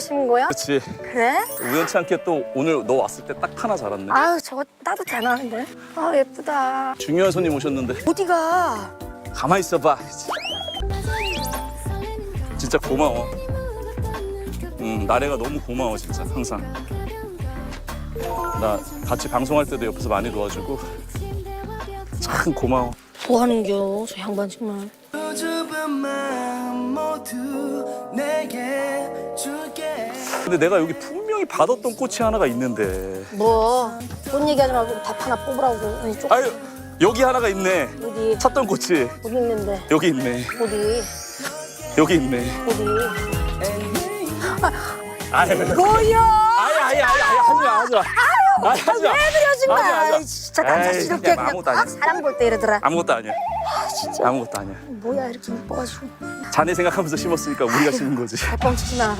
심은 거야? 그렇지. 그래? 우연치 않게 또 오늘 너 왔을 때 딱 하나 자랐네. 아유 저거 따도 되나는데? 아 예쁘다. 중요한 손님 오셨는데 어디가? 가만히 있어봐. 진짜 고마워. 음, 나래가 너무 고마워 진짜 항상. 나 같이 방송할 때도 옆에서 많이 도와주고 참 고마워. 뭐 하는겨 저 양반 정말. 모두 내게 줄게 근데 내가 여기 분명히 받았던 꽃이 하나가 있는데. 뭐? 돈 얘기하지 말고 답 하나 뽑으라고. 아니 쪽 아유 여기 하나가 있네. 어디? 찾던 꽃이 어디 있는데? 여기 있네. 어디? 여기 있네. 어디? 아유. 뭐야? 아니 아니 아니 아니 하지 마 하지 마. 아니 하지 마. 하지 마, 하지 마. 아이, 진짜 남자스럽게 에이, 그냥 그냥 아무것도 아, 아니야. 사람 볼때 이러더라. 아무것도 아니야. 진짜 아무것도 아니야. 뭐야 이렇게 이뻐가지고 자네 생각하면서 심었으니까 우리가 심은 거지. 뻥치지 마.